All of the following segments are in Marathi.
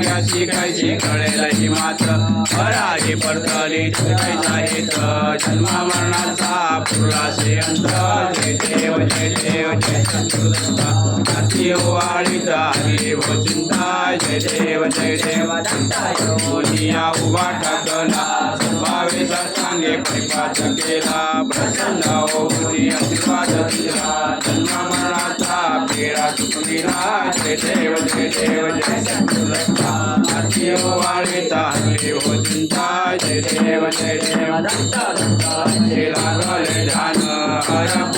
अभाग्याची कैची कळेल ही मात्र. पराही पडतली तुझ्या जन्मा मरणाचा पुरला अंत जय देव जय देव जय सद्गुरुदत्ता अति वाडिता हरि चिंता. जय देव जय देव दुनिया उभा टाकला भावे सांगे परिपात केला. प्रसन्न होऊन आशीर्वाद दिला. जन्मा मरणाचा पेरा चुकविला जय देव जय देव जय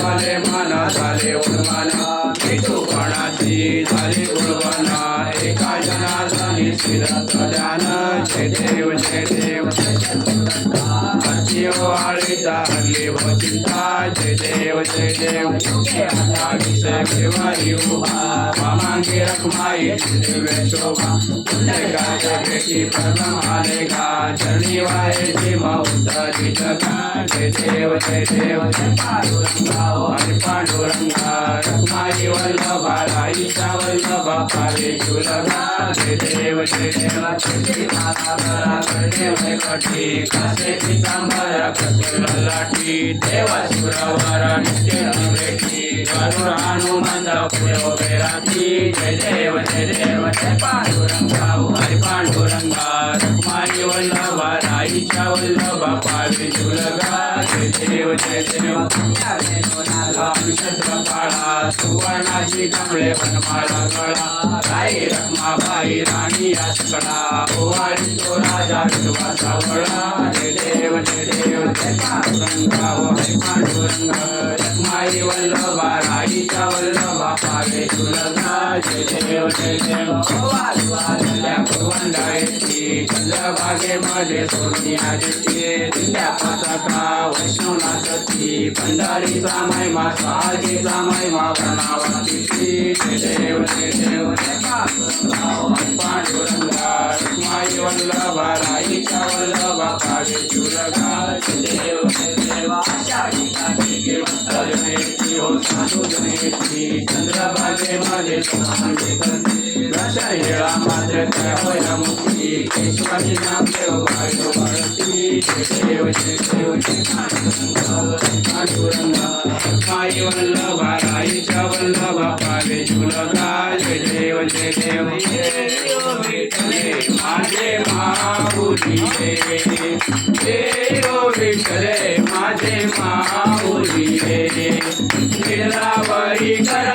हर फले मन झाले उन्मान विठुपणाची झाली गुणवन? एका जनार्दनी श्रीरथ जीव आळीता हरली व चिंता जय देव जय देव नागीचे केवारी उभा. मामांगी रखमाई दिव्य शोभा. पुण्यकाच्या भेटी परम आले गा चरणी वायची मौतरी जगा जय देव जय देव जय पांडुरंगा. हरी पांडुरंगा. रखमाई वल्लभा राईचा वल्लभा पावे शुलगा जय देव जय देव तुझी माता बरा करणे वै कठी कसे पितांबरा कसे लाठी देवा सुरवर नित्य नवरेठी गरुड हनुमंत पुढे उभे राठी जय देव जय देव जय पांडुरंगा हरी पांडुरंगा. माझी कमळे वनमाळा कळा राई रखमाबाई राणी याचकडा ओवाळी तो राजा विधवाचा सावळा रे देव रे देव जय पांडुरंगा हो हरी पांडुरंग रखमाई वल्लभा राईचा वल्लभा पावे तुला देव जय देव वाजल्या कुरवंडाळीची चंद्रभागेमध्ये सोनिया दिसते दिल्या पताका वैष्णवनाथची पंढरीचा महिमा स्वागीचा महिमा प्रणावाची जय देव जय देव पांडुरंगा रुक्माई वल्लभा राईच्या वल्लभा चुरगा जय देव जय देव रुक्माई वल्लभा राईच्या वल्लभा पावे चुरगा जय देव जय देव देव विठले माझे माऊली देव विठले माझे माऊली निरावरी करा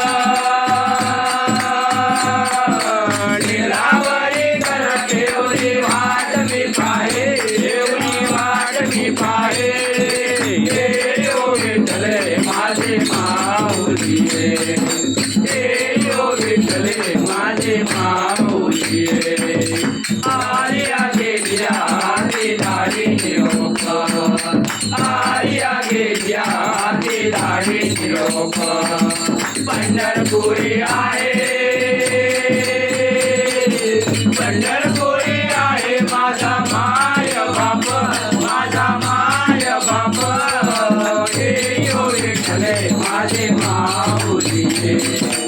माझे माऊली रे आर्या गेल्या दाढी निरोप आर्या गेल्या ते दाढी निरोप पंढरपुरी आहे. पंढरपुरी आहे माझा माय बाप माझा माय बाप. हे माझे माऊली.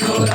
Lord.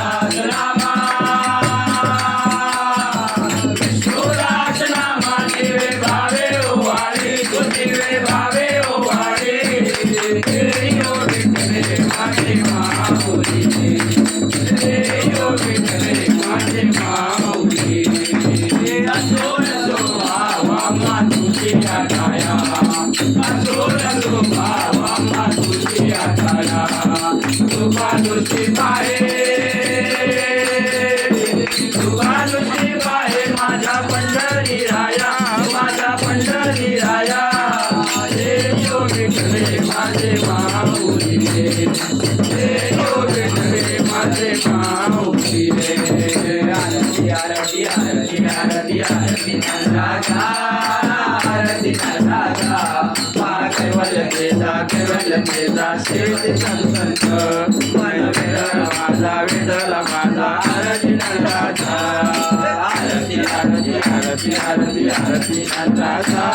राधा आरती राधा कैवल केदा कैवल केदा शेत संत मन वेदला माझा वेदला माझा आरती राधा आरती आरती आरती आरती आरती राधा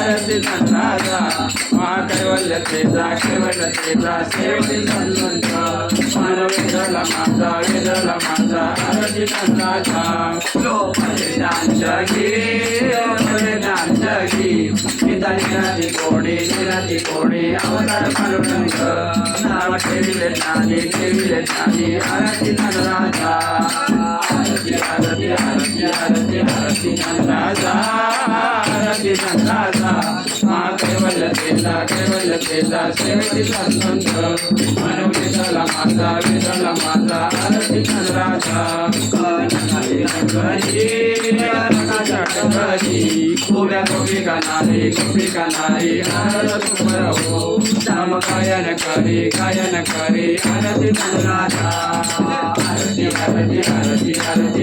आरती राधा मा कैवल केदा कैवल वेदला माझा वेदला माझा आरती नंदाचा निराती कोणी निराती कोणी अवतार पांडुरंग नाव ठेविले ज्ञानी ठेविले ज्ञानी आरती नंदराजा आरती आरती आरती आरती आरती नंदराजा आरती नंदराजा मा कैवल्य तेजा कैवल्य संत. माझा वेदला माझा आरती नंदराजा गोव्या गोपिका नारी गोपिका नारी आरत तुमरहो नाम गायन करी गायन करी आरती नंदराजा आरती आरती आरती आरती